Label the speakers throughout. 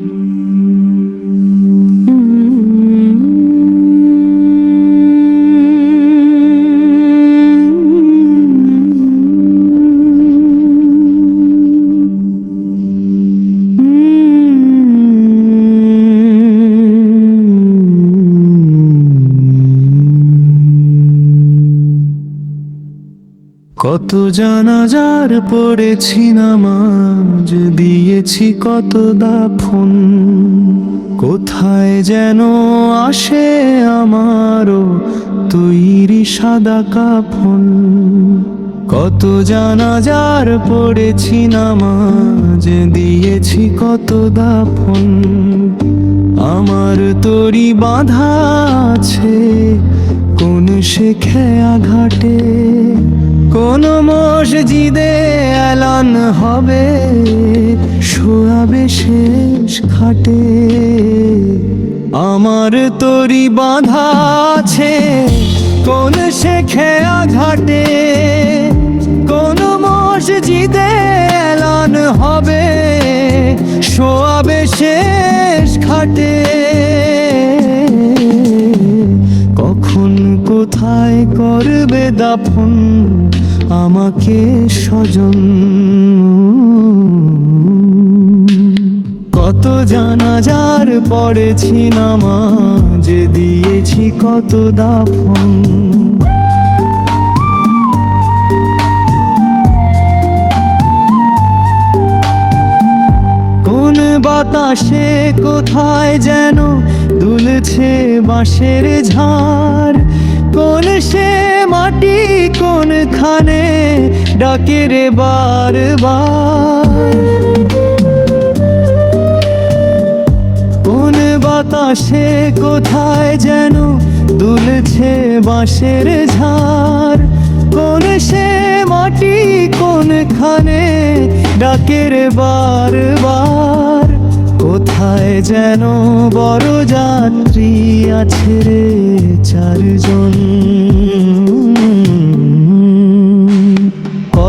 Speaker 1: Mm-hmm. কত জানাজার পড়েছি নামাজ দিয়েছি কত দাফন। কোথায় যেন আসে আমারও তৈরি সাদা কাফন। কত জানাজার পড়েছি নামাজ দিয়েছি কত দাফন। আমার তরি বাঁধা আছে, কোন সে খেয়া ঘাটে কোন মসজিদে এলান হবে? শোয়াবে শেষ খাটে। আমার তরি বাঁধা আছে, কোন সে খেয়া ঘাটে কোন মসজিদে এলান হবে? শোয়াবে শেষ খাটে। কখন কোথায় করবে দাফন? আমাকে স্বজন। কত জানাজার পড়েছি নামাজ দিয়েছি কত দাফন। কোন বাতাসে কোথায় যেন দুলছে বাঁশের ঝাড়। কোন সে কোনখানে ডাকে রে বারবার কোন বাতাসে কোথায় যেন দুলছে বাঁশের ঝাড় কোন সে মাটি কোনখানে ডাকের বারবার কোথায় যেন বড় যাত্রী আছে রে চারজন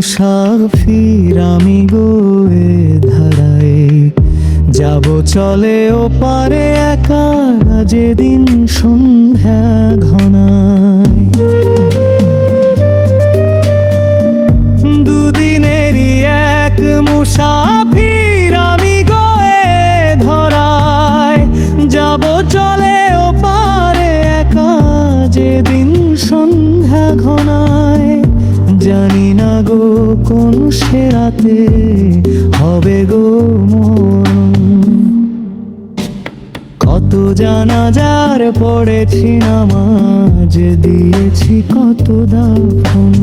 Speaker 1: মুসাফির আমি গোয়ে ধারায়। যাব চলে ও পারে একা যেদিন সন্ধ্যা ঘনায়। দুদিনেরই এক মুসাফির আমি গোয়ে ধরায়। যাব চলে ও পারে একা যেদিন সন্ধ্যা ঘনায়। জানি গো কোন সে রাতে হবে গো কত জানা যার পড়েছি নামাজ দিয়েছি কত দাফন।